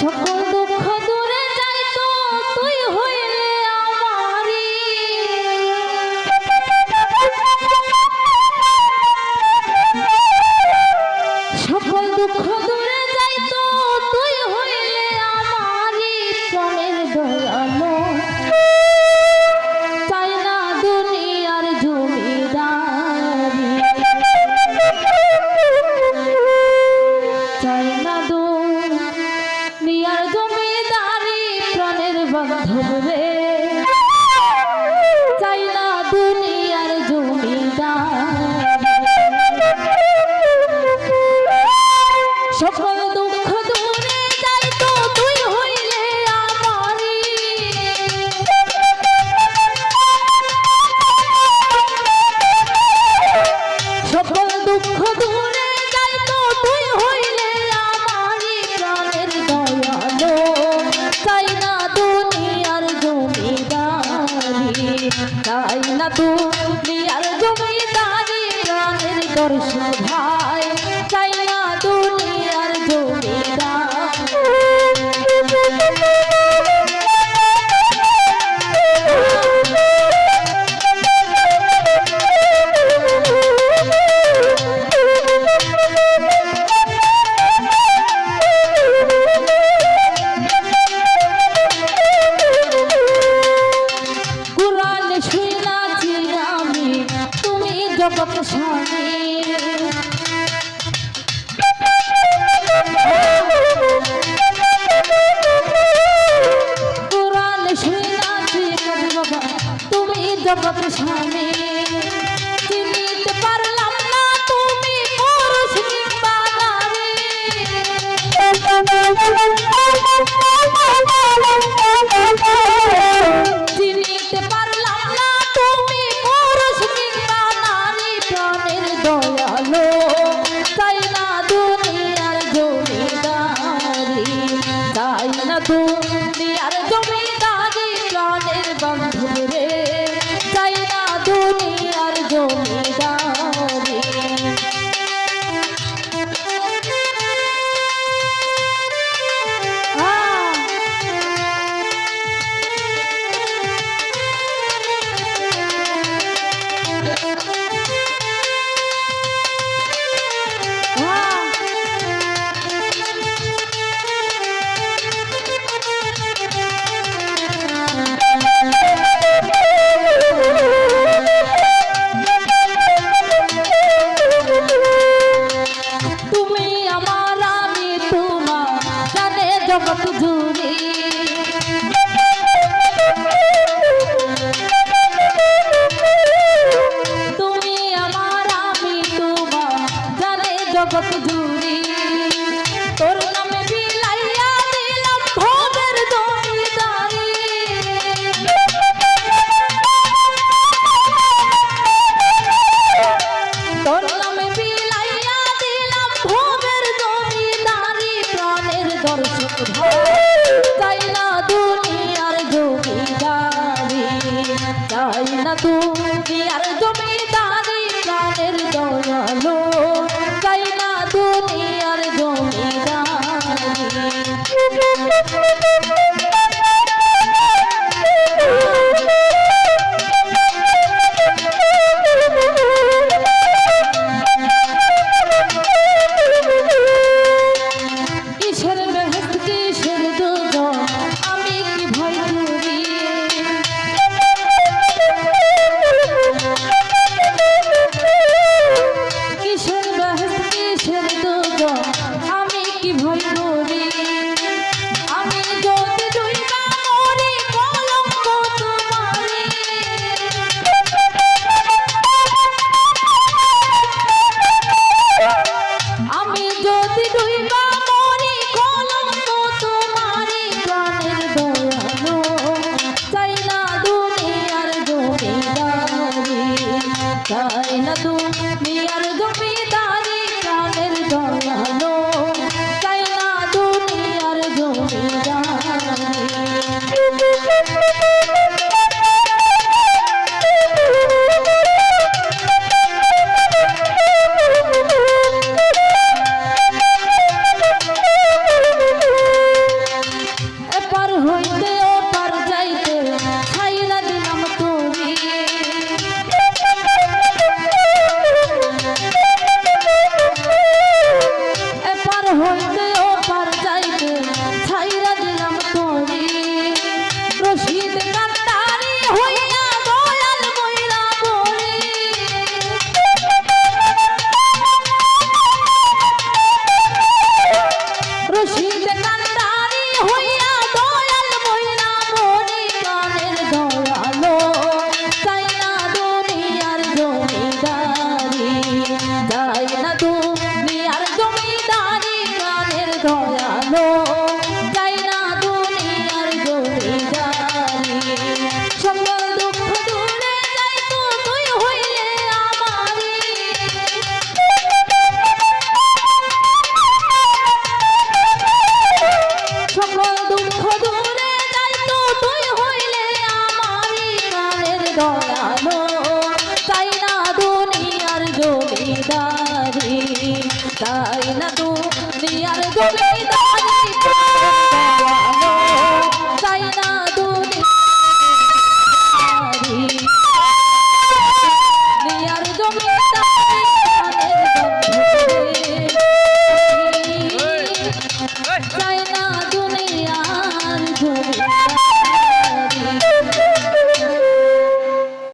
সকল না তুমি আর জমি দাঁড়িয়ে দর্শন। কত সঙ্গে কোরআন শুনে নাচে কবি বাবা তুমি জগৎ স্বামী সাধু তাই না দুনিয়ার জমিদারি? তাই না দুনিয়ার জমিদারি গানের দয়ালো? তাই না দুনিয়ার জমিদারি? তাই না দুনিয়ার দুলে